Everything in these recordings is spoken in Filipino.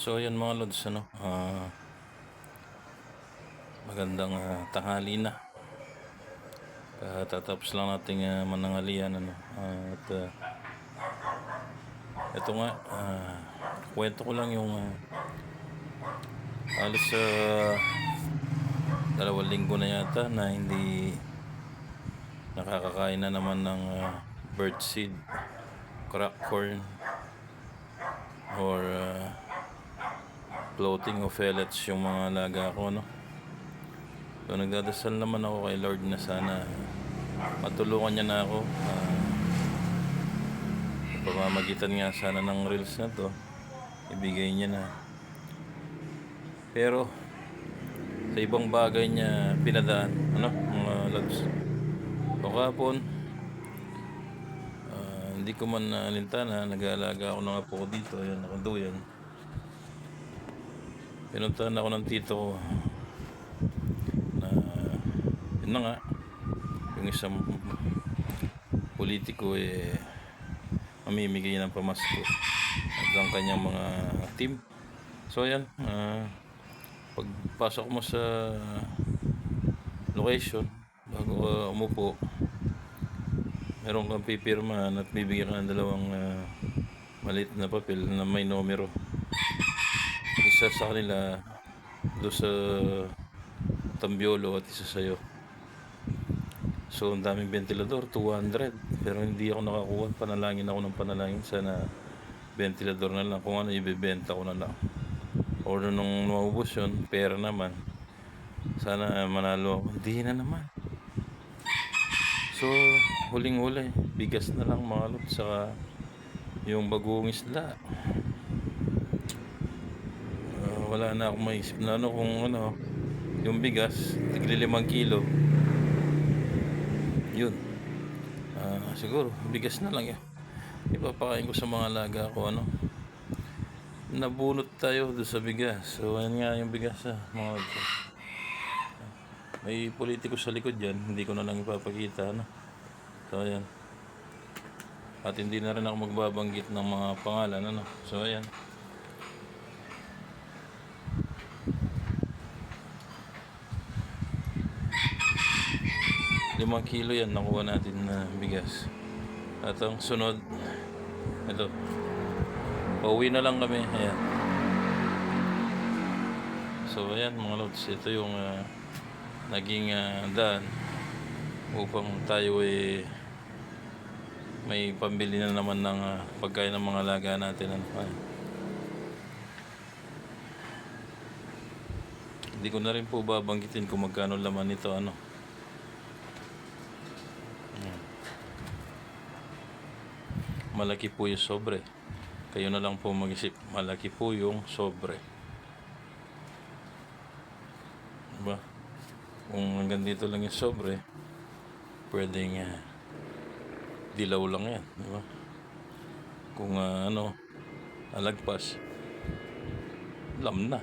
So ayan mga lods ano, ah, magandang ah, tanghali na. Katatapos lang nating uh, manangalian ano. Ah, at ah, ito nga, ah, kwento ko lang yung ah, halos sa dalawang linggo na yata na hindi nakakakain na naman ng ah, bird seed, crack corn, or ah, floating o pellets yung mga alaga ko, no? So, nagdadasal naman ako kay Lord na sana matulungan niya na ako. Uh, pamamagitan nga sana ng reels na to, ibigay niya na. Pero, sa ibang bagay niya pinadaan, ano, mga lods. So, kahapon, ah, hindi ko man nalintana, nag-aalaga ako ng apo ko dito, ayan, nakaduyan. Pinuntahan ako ng tito ko. Na yun na nga. Yung isang politiko eh mamimigay ng pamasko at ang kanyang mga team. So ayan ah, pagpasok mo sa location bago ka umupo meron kang pipirmahan at bibigyan ka ng dalawang ah, maliit na papel na may numero isa sa kanila doon sa Tambiolo at isa sa'yo. So, ang daming ventilador, 200. Pero hindi ako nakakuha. Panalangin ako ng panalangin. Sana ventilador na lang. Kung ano, ibibenta ko na lang. Or nung maubos yun, pera naman. Sana manalo ako. Hindi na naman. So, huling-huli. Bigas na lang mga lot. Saka yung bagong isla. Wala na akong maisip na ano kung ano yung bigas tigli limang kilo. Yun. Ah, siguro bigas na lang yun ipapakain ko sa mga alaga ko ano. Nabunot tayo doon sa bigas. So ayan nga yung bigas ah, mga lods. may politiko sa likod yan hindi ko na lang ipapakita ano. So ayan. At hindi na rin ako magbabanggit ng mga pangalan ano. So ayan limang kilo yan nakuha natin na bigas. At ang sunod ito. Pauwi na lang kami ayan. So ayan mga lods ito yung ah, naging ah, daan upang tayo ay may pambili na naman ng ah, pagkain ng mga laga natin ano ayan. hindi ko na rin po babanggitin kung magkano laman nito ano malaki po yung sobre. Kayo na lang po mag-isip, malaki po yung sobre. Diba? Kung hanggang dito lang yung sobre, pwedeng uh, dilaw lang yan. Diba? Kung ah, ano, alagpas, lam na.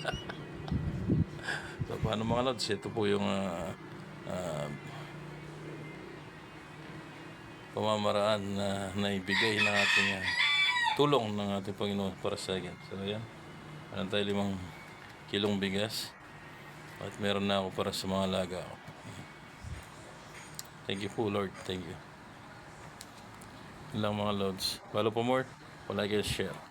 so, paano mga lods? Ito po yung ah, ah, pamamaraan na naibigay ng ating ah, tulong ng ating Panginoon para sa akin. So, ayan. Meron tayo limang kilong bigas. At meron na ako para sa mga alaga ko. Thank you po, Lord. Thank you. Yun lang mga loads. Follow po more. And share.